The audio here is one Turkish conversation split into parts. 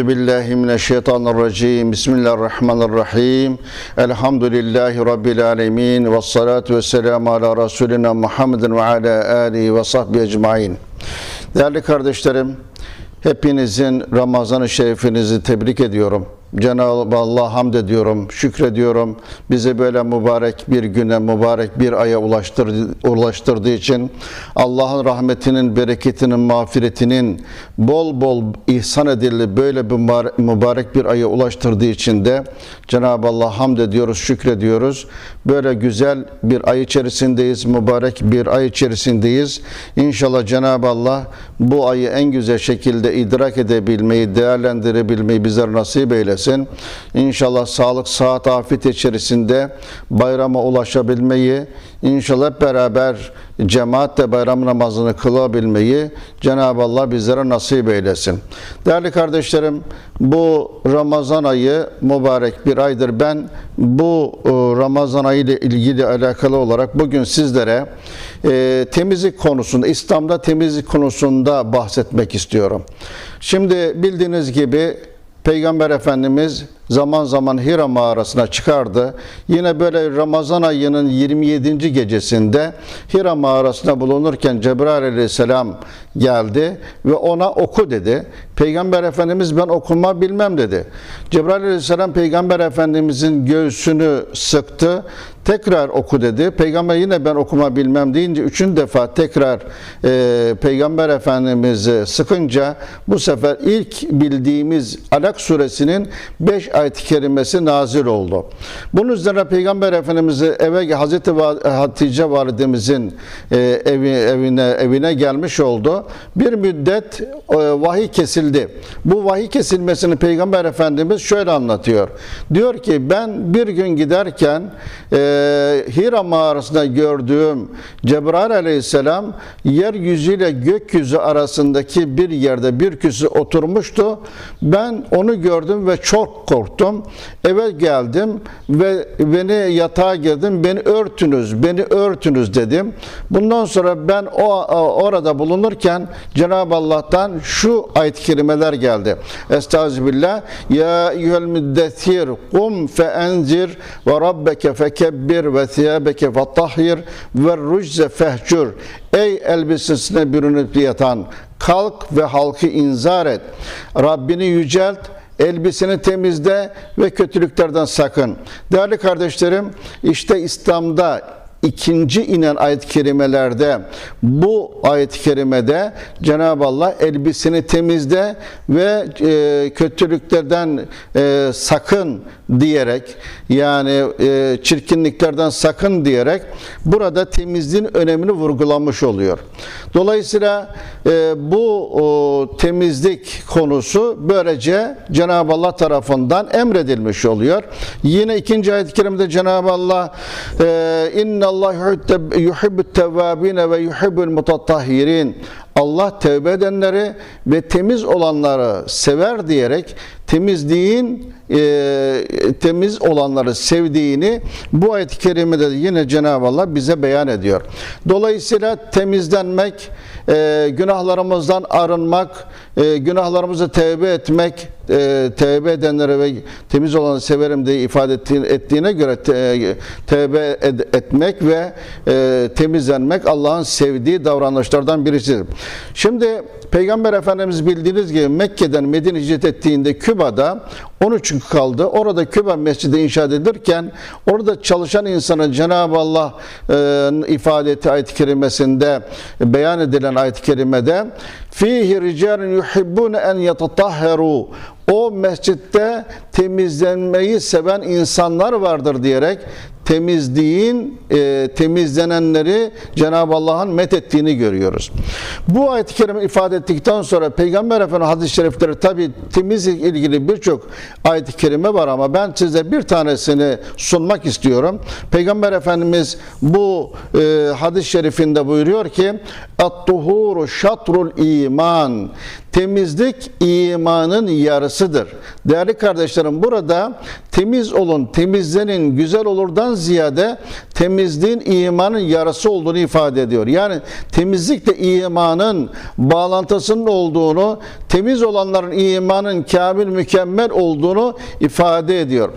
Euzu billahi mineşşeytanirracim. Bismillahirrahmanirrahim. Elhamdülillahi rabbil alamin ve salatu vesselamu ala resulina Muhammedin ve ala alihi ve sahbihi ecmaîn. Değerli kardeşlerim, hepinizin Ramazan-ı Şerifinizi tebrik ediyorum. Cenab-ı Allah hamd ediyorum, şükrediyorum. Bizi böyle mübarek bir güne, mübarek bir aya ulaştırdı, ulaştırdığı için Allah'ın rahmetinin, bereketinin, mağfiretinin bol bol ihsan edildi böyle bir mübarek- bir aya ulaştırdığı için de Cenab-ı Allah hamd ediyoruz, şükrediyoruz. Böyle güzel bir ay içerisindeyiz, mübarek bir ay içerisindeyiz. İnşallah Cenab-ı Allah bu ayı en güzel şekilde idrak edebilmeyi, değerlendirebilmeyi bizlere nasip eylesin. İnşallah sağlık, sıhhat, afiyet içerisinde bayrama ulaşabilmeyi, inşallah beraber cemaatle bayram namazını kılabilmeyi Cenab-ı Allah bizlere nasip eylesin. Değerli kardeşlerim, bu Ramazan ayı mübarek bir aydır. Ben bu e, Ramazan ayı ile ilgili alakalı olarak bugün sizlere e, temizlik konusunda, İslam'da temizlik konusunda bahsetmek istiyorum. Şimdi bildiğiniz gibi Peygamber Efendimiz zaman zaman Hira mağarasına çıkardı. Yine böyle Ramazan ayının 27. gecesinde Hira mağarasında bulunurken Cebrail aleyhisselam geldi ve ona oku dedi. Peygamber Efendimiz ben okuma bilmem dedi. Cebrail aleyhisselam Peygamber Efendimizin göğsünü sıktı. Tekrar oku dedi. Peygamber yine ben okuma bilmem deyince üçüncü defa tekrar e, Peygamber Efendimiz'i sıkınca bu sefer ilk bildiğimiz Alak suresinin 5 ayet-i kerimesi nazil oldu. Bunun üzerine Peygamber Efendimiz'i eve Hazreti Hatice validemizin e, evi, evine evine gelmiş oldu. Bir müddet e, vahiy kesildi. Bu vahiy kesilmesini Peygamber Efendimiz şöyle anlatıyor. Diyor ki ben bir gün giderken e, Hira mağarasında gördüğüm Cebrail aleyhisselam yeryüzüyle gökyüzü arasındaki bir yerde bir küsü oturmuştu. Ben onu gördüm ve çok korktum. Eve geldim ve beni yatağa girdim. Beni örtünüz, beni örtünüz dedim. Bundan sonra ben o orada bulunurken Cenab-ı Allah'tan şu ayet-i kerimeler geldi. Estağfirullah. Ya eyyuhel müddessir kum fe enzir ve rabbeke fekebbir ve thiyabeke fettahhir ve rucze fehcur. Ey elbisesine bürünüp yatan kalk ve halkı inzar et. Rabbini yücelt elbiseni temizle ve kötülüklerden sakın. Değerli kardeşlerim, işte İslam'da ikinci inen ayet-i kerimelerde bu ayet-i kerimede Cenab-ı Allah elbiseni temizle ve e, kötülüklerden e, sakın diyerek yani e, çirkinliklerden sakın diyerek burada temizliğin önemini vurgulamış oluyor. Dolayısıyla e, bu o, temizlik konusu böylece Cenab-ı Allah tarafından emredilmiş oluyor. Yine ikinci ayet-i kerimede Cenab-ı Allah e, inna Allah yuhibbut tevvabine ve yuhibbul mutatahhirin Allah tevbe edenleri ve temiz olanları sever diyerek temizliğin e, temiz olanları sevdiğini bu ayet-i kerimede de yine Cenab-ı Allah bize beyan ediyor. Dolayısıyla temizlenmek, e, günahlarımızdan arınmak, e, günahlarımızı tevbe etmek, e, tevbe edenlere ve temiz olanı severim diye ifade ettiğine, göre te, tevbe ed- etmek ve e, temizlenmek Allah'ın sevdiği davranışlardan birisidir. Şimdi Peygamber Efendimiz bildiğiniz gibi Mekke'den Medine hicret ettiğinde Küba'da 13 gün kaldı. Orada Küba Mescidi inşa edilirken orada çalışan insana Cenab-ı Allah e, ifade ettiği ayet-i kerimesinde beyan edilen ayet-i kerimede fihi ricalun يحبون أن يتطهروا o mescitte temizlenmeyi seven insanlar vardır diyerek temizliğin e, temizlenenleri Cenab-ı Allah'ın met ettiğini görüyoruz. Bu ayet-i kerime ifade ettikten sonra Peygamber Efendimiz hadis-i şerifleri tabi temizlik ilgili birçok ayet-i kerime var ama ben size bir tanesini sunmak istiyorum. Peygamber Efendimiz bu e, hadis-i şerifinde buyuruyor ki "At-tuhuru şatrul iman." Temizlik imanın yarısıdır. Değerli kardeşlerim burada temiz olun, temizlenin, güzel olurdan ziyade temizliğin imanın yarısı olduğunu ifade ediyor. Yani temizlikle imanın bağlantısının olduğunu, temiz olanların imanın kamil mükemmel olduğunu ifade ediyor.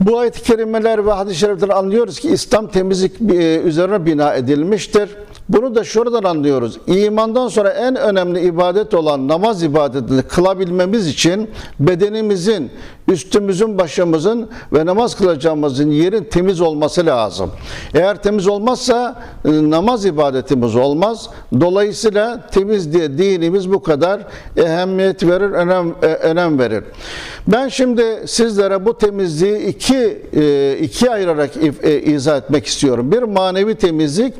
Bu ayet-i kerimeler ve hadis-i şeriflerden anlıyoruz ki İslam temizlik e, üzerine bina edilmiştir. Bunu da şuradan anlıyoruz. İmandan sonra en önemli ibadet olan namaz ibadetini kılabilmemiz için bedenimizin, üstümüzün, başımızın ve namaz kılacağımızın yerin temiz olması lazım. Eğer temiz olmazsa e, namaz ibadetimiz olmaz. Dolayısıyla temiz diye dinimiz bu kadar ehemmiyet verir, önem, e, önem verir. Ben şimdi sizlere bu temizliği iki e, iki ayırarak izah etmek istiyorum. Bir manevi temizlik,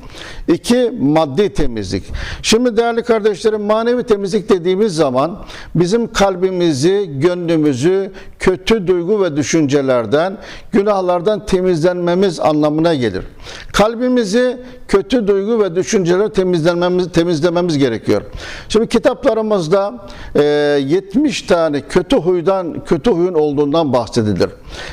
iki maddi temizlik. Şimdi değerli kardeşlerim manevi temizlik dediğimiz zaman bizim kalbimizi, gönlümüzü kötü duygu ve düşüncelerden, günahlardan temizlenmemiz anlamına gelir. Kalbimizi kötü duygu ve düşünceler temizlenmemiz temizlememiz gerekiyor. Şimdi kitaplarımızda e, 70 tane kötü huydan kötü huyun olduğundan bahsedilir.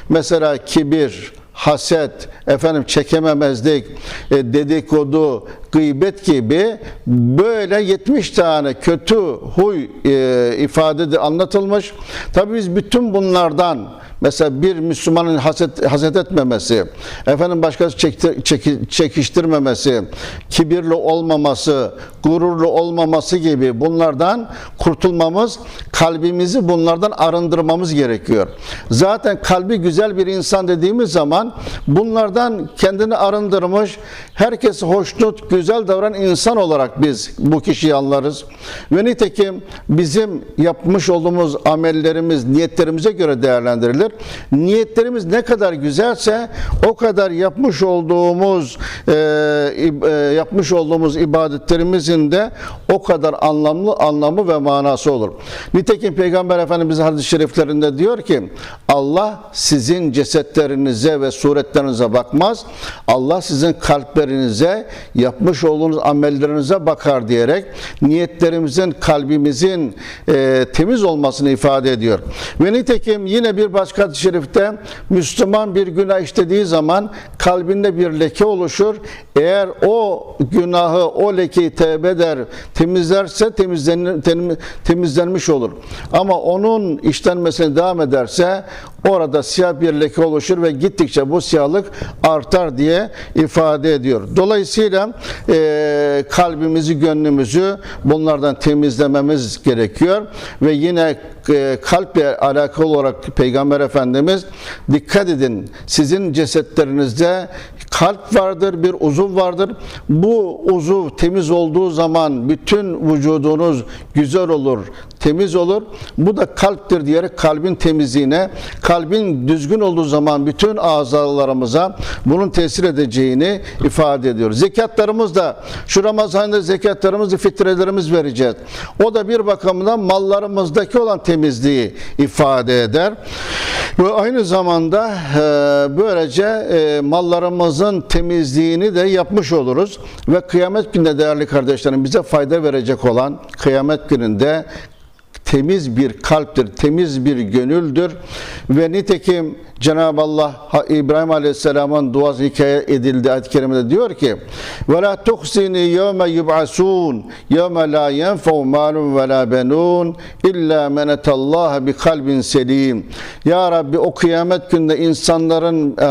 Mesela kibir, haset, efendim çekememezlik, e, dedikodu, gıybet gibi böyle 70 tane kötü huy e, ifade anlatılmış. Tabii biz bütün bunlardan mesela bir Müslümanın haset, haset etmemesi, efendim başkası çekti- çeki- çekiştirmemesi, kibirli olmaması, gururlu olmaması gibi bunlardan kurtulmamız, kalbimizi bunlardan arındırmamız gerekiyor. Zaten kalbi güzel bir insan dediğimiz zaman bunlardan kendini arındırmış, herkesi hoşnut, güzel davranan insan olarak biz bu kişiyi anlarız. Ve nitekim bizim yapmış olduğumuz amellerimiz niyetlerimize göre değerlendirilir. Niyetlerimiz ne kadar güzelse o kadar yapmış olduğumuz e, e, yapmış olduğumuz ibadetlerimizin de o kadar anlamlı anlamı ve manası olur. Nitekim Peygamber Efendimiz hadis-i şeriflerinde diyor ki Allah sizin cesetlerinize ve suretlerinize bakmaz. Allah sizin kalplerinize yapmış olduğunuz amellerinize bakar diyerek niyetlerimizin, kalbimizin e, temiz olmasını ifade ediyor. Ve nitekim yine bir başka hadis-i şerifte Müslüman bir günah işlediği zaman kalbinde bir leke oluşur. Eğer o günahı, o lekeyi tevbe eder, temizlerse temizlen, tem- temizlenmiş olur. Ama onun işlenmesine devam ederse orada siyah bir leke oluşur ve gittikçe bu siyahlık artar diye ifade ediyor. Dolayısıyla e, kalbimizi, gönlümüzü bunlardan temizlememiz gerekiyor ve yine e, kalple alakalı olarak Peygamber Efendimiz dikkat edin sizin cesetlerinizde kalp vardır, bir uzuv vardır. Bu uzuv temiz olduğu zaman bütün vücudunuz güzel olur, temiz olur. Bu da kalptir diyerek kalbin temizliğine, kalbin düzgün olduğu zaman bütün azalarımıza bunun tesir edeceğini ifade ediyor. Zekatlarımız da şu Ramazan'da zekatlarımızı fitrelerimiz vereceğiz. O da bir bakımdan mallarımızdaki olan temizliği ifade eder. Ve aynı zamanda e, böylece e, mallarımızın temizliğini de yapmış oluruz. Ve kıyamet gününde değerli kardeşlerim bize fayda verecek olan kıyamet gününde temiz bir kalptir, temiz bir gönüldür. Ve nitekim Cenab-ı Allah İbrahim Aleyhisselam'ın duası hikaye edildi ayet-i kerimede diyor ki yevme yub'asun yevme la yenfe'u malun ve la benun illa men etallaha bi kalbin selim Ya Rabbi o kıyamet günde insanların e,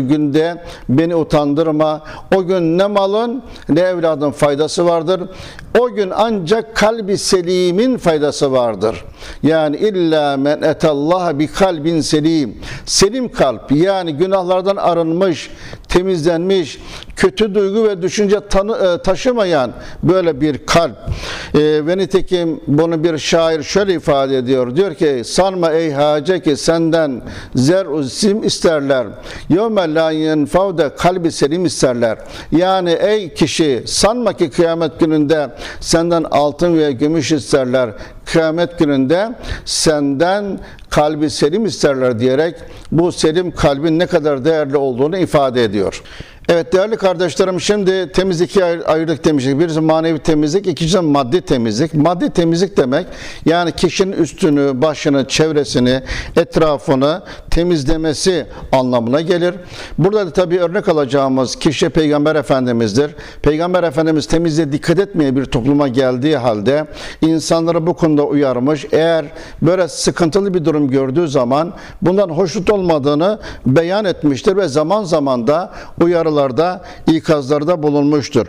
günde beni utandırma o gün ne malın ne evladın faydası vardır o gün ancak kalbi selimin faydası vardır. Yani illa men etallaha bi kalbin selim. Selim kalp yani günahlardan arınmış, temizlenmiş, kötü duygu ve düşünce tanı, e, taşımayan böyle bir kalp. E, ve nitekim bunu bir şair şöyle ifade ediyor. Diyor ki sanma ey hace ki senden zer sim isterler. Yevme la yenfavde kalbi selim isterler. Yani ey kişi sanma ki kıyamet gününde senden altın ve gümüş isterler. Kıyamet gününde senden kalbi selim isterler diyerek bu selim kalbin ne kadar değerli olduğunu ifade ediyor. ediyor. Evet değerli kardeşlerim şimdi temizlik ikiye ayır- ayırdık demiştik. Birisi manevi temizlik, ikincisi maddi temizlik. Maddi temizlik demek yani kişinin üstünü, başını, çevresini, etrafını temizlemesi anlamına gelir. Burada da tabii örnek alacağımız kişi Peygamber Efendimiz'dir. Peygamber Efendimiz temizliğe dikkat etmeye bir topluma geldiği halde insanları bu konuda uyarmış. Eğer böyle sıkıntılı bir durum gördüğü zaman bundan hoşnut olmadığını beyan etmiştir ve zaman zaman da uyarılarda, ikazlarda bulunmuştur.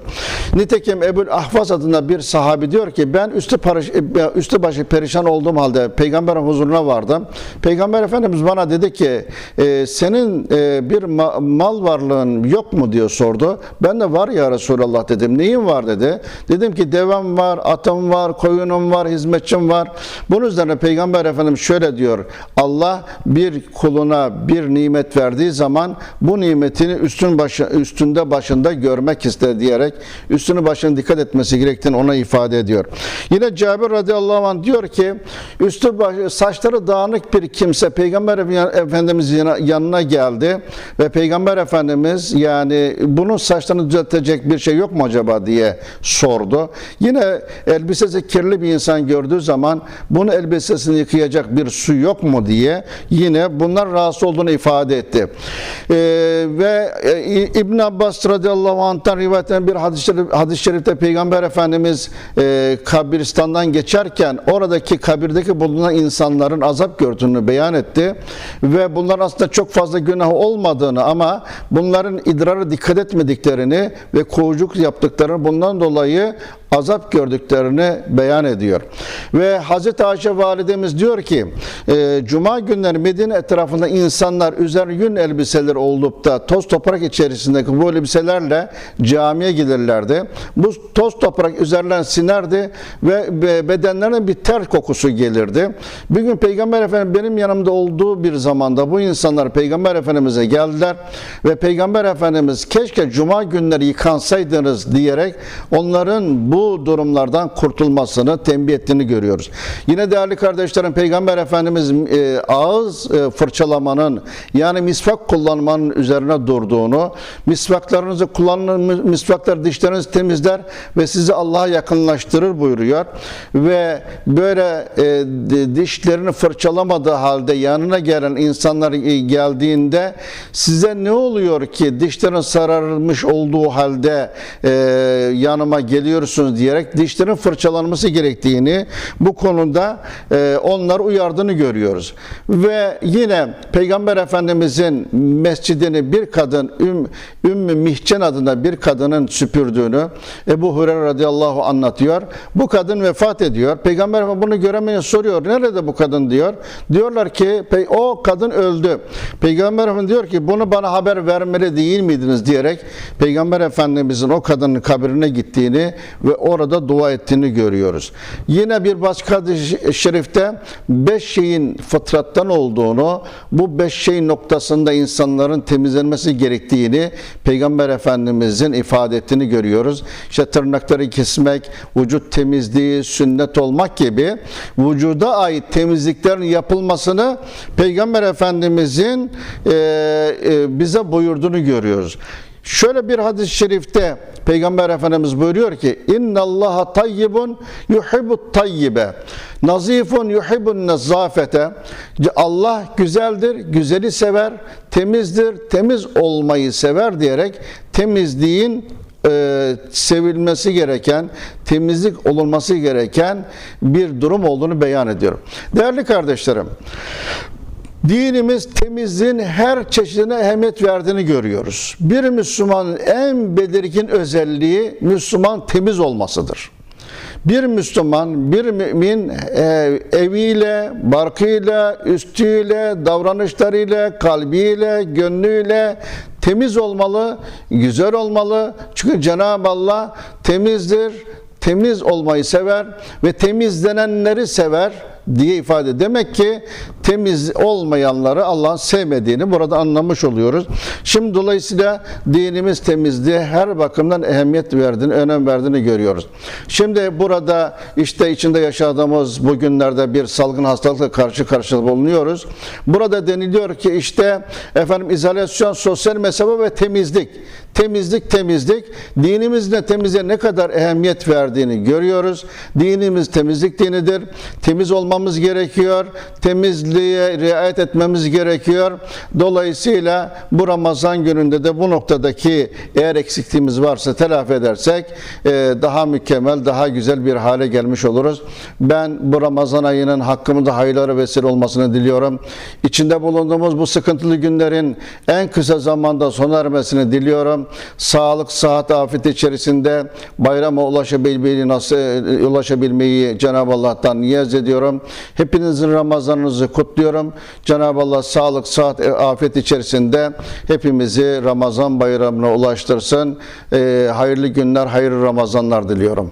Nitekim Ebul Ahvaz adında bir sahabi diyor ki ben üstü, parış, üstü başı perişan olduğum halde peygamberin huzuruna vardım. Peygamber Efendimiz bana dedi ki e, senin e, bir ma- mal varlığın yok mu diyor sordu. Ben de var ya Resulallah dedim. Neyin var dedi. Dedim ki devem var, atım var, koyunum var, hizmetçim var. Bunun üzerine Peygamber Efendimiz şöyle diyor. Allah bir kuluna bir nimet verdiği zaman bu nimetini üstün başı, üstünde başında görmek ister diyerek üstünü başına dikkat etmesi gerektiğini ona ifade ediyor. Yine Cabir radıyallahu anh diyor ki üstü başı, saçları dağınık bir kimse Peygamber Efendimiz yanına geldi ve Peygamber Efendimiz yani bunun saçlarını düzeltecek bir şey yok mu acaba diye sordu. Yine elbisesi kirli bir insan gördüğü zaman bunu elbisesini yıkayacak bir su yok mu diye yine bunlar rahatsız olduğunu ifade etti. Ee, ve e, İbn Abbas radıyallahu anh'tan rivayet eden bir hadis-i şerif, hadis şerifte Peygamber Efendimiz e, kabristandan geçerken oradaki kabirdeki bulunan insanların azap gördüğünü beyan etti ve bunlar aslında çok fazla günah olmadığını ama bunların idrarı dikkat etmediklerini ve kovucuk yaptıklarını bundan dolayı azap gördüklerini beyan ediyor. Ve Hazreti Ayşe validemiz diyor ki e, Cuma günleri Medine etrafında insanlar üzerine yün elbiseler olup da toz toprak içerisindeki bu elbiselerle camiye gelirlerdi. Bu toz toprak üzerinden sinerdi ve bedenlerine bir ter kokusu gelirdi. Bir gün Peygamber Efendimiz benim yanımda olduğu bir zamanda bu insanlar Peygamber Efendimiz'e geldiler ve Peygamber Efendimiz keşke Cuma günleri yıkansaydınız diyerek onların bu bu durumlardan kurtulmasını tembih ettiğini görüyoruz. Yine değerli kardeşlerim Peygamber Efendimiz e, ağız e, fırçalamanın yani misvak kullanmanın üzerine durduğunu, misvaklarınızı kullanın, misvaklar dişlerinizi temizler ve sizi Allah'a yakınlaştırır buyuruyor. Ve böyle e, dişlerini fırçalamadığı halde yanına gelen insanlar geldiğinde size ne oluyor ki dişlerin sararmış olduğu halde e, yanıma geliyorsunuz diyerek dişlerin fırçalanması gerektiğini bu konuda e, onlar uyardığını görüyoruz. Ve yine Peygamber Efendimizin mescidini bir kadın Üm, Ümmü Mihcen adında bir kadının süpürdüğünü Ebu Hureyre radıyallahu anlatıyor. Bu kadın vefat ediyor. Peygamber Efendimiz bunu göremeye soruyor. Nerede bu kadın diyor. Diyorlar ki o kadın öldü. Peygamber Efendimiz diyor ki bunu bana haber vermeli değil miydiniz diyerek Peygamber Efendimizin o kadının kabrine gittiğini ve orada dua ettiğini görüyoruz. Yine bir başka şerifte beş şeyin fıtrattan olduğunu, bu beş şey noktasında insanların temizlenmesi gerektiğini Peygamber Efendimizin ifade ettiğini görüyoruz. İşte tırnakları kesmek, vücut temizliği, sünnet olmak gibi vücuda ait temizliklerin yapılmasını Peygamber Efendimizin e, e, bize buyurduğunu görüyoruz. Şöyle bir hadis-i şerifte Peygamber Efendimiz buyuruyor ki İnna Allaha tayyibun yuhibbut tayyibe nazifun yuhibbun nazafete Allah güzeldir, güzeli sever, temizdir, temiz olmayı sever diyerek temizliğin e, sevilmesi gereken, temizlik olunması gereken bir durum olduğunu beyan ediyorum. Değerli kardeşlerim, Dinimiz temizliğin her çeşidine ehemmiyet verdiğini görüyoruz. Bir Müslümanın en belirgin özelliği Müslüman temiz olmasıdır. Bir Müslüman, bir mümin e, eviyle, barkıyla, üstüyle, davranışlarıyla, kalbiyle, gönlüyle temiz olmalı, güzel olmalı. Çünkü Cenab-ı Allah temizdir, temiz olmayı sever ve temizlenenleri sever diye ifade. Demek ki temiz olmayanları Allah'ın sevmediğini burada anlamış oluyoruz. Şimdi dolayısıyla dinimiz temizliğe her bakımdan ehemmiyet verdiğini, önem verdiğini görüyoruz. Şimdi burada işte içinde yaşadığımız bugünlerde bir salgın hastalıkla karşı karşıya bulunuyoruz. Burada deniliyor ki işte efendim izolasyon, sosyal mesafe ve temizlik. Temizlik temizlik. Dinimiz de temize ne kadar ehemmiyet verdiğini görüyoruz. Dinimiz temizlik dinidir. Temiz olmamız gerekiyor. Temizliğe riayet etmemiz gerekiyor. Dolayısıyla bu Ramazan gününde de bu noktadaki eğer eksikliğimiz varsa telafi edersek e, daha mükemmel, daha güzel bir hale gelmiş oluruz. Ben bu Ramazan ayının hakkımızda hayırlara vesile olmasını diliyorum. İçinde bulunduğumuz bu sıkıntılı günlerin en kısa zamanda sona ermesini diliyorum. Sağlık, sıhhat, afiyet içerisinde bayrama ulaşabilmeyi, nasıl ulaşabilmeyi Cenab-ı Allah'tan niyaz ediyorum. Hepinizin Ramazanınızı kutluyorum. Cenab-ı Allah sağlık, sıhhat, e, afiyet içerisinde hepimizi Ramazan bayramına ulaştırsın. Ee, hayırlı günler, hayırlı Ramazanlar diliyorum.